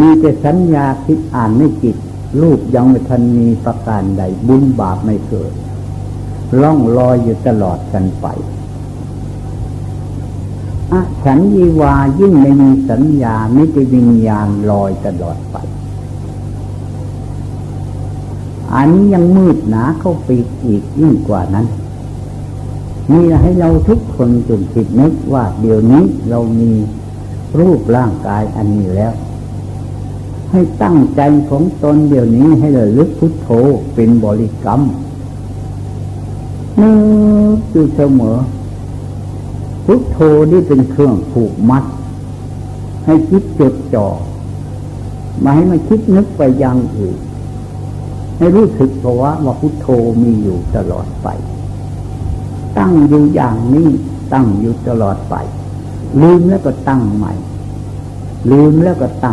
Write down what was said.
มีแต่สัญญาคิดอ่านไม่จิต รูปยังไม่ทันมีประการใด บุญบาปไม่เกิดล่องลอยอยู่ตลอดกันไปอะฉันยีวายิ่งไม่มีสัญญาไม่จะวิญญาณลอยตลอดไป อันนี้ยังมืดหนาเข้าไปอีกยิ่งกว่านั้นมีให้เราทุกคนจงคิดนึกว่าเดี๋ยวนี้เรามีรูปร่างกายอันนี้แล้ว ให้ตั้งใจของตนเดี๋ยวนี้ให้ระลึกพุทโธเป็นบริกรรมนึกอยู่เสมอ พุทโธนี่เป็นเครื่องผูกมัด ให้คิดจดจ่อมาให้มันคิดนึกไปยังอื่นให้รู้สึกภาวะว่าพุทโธมีอยู่ตลอดไป ตั้งอยู่อย่างนี้ตั้งอยู่ตลอดไป ลืมแล้วก็ตั้งใหม่ ลืมแล้วก็ตั้ง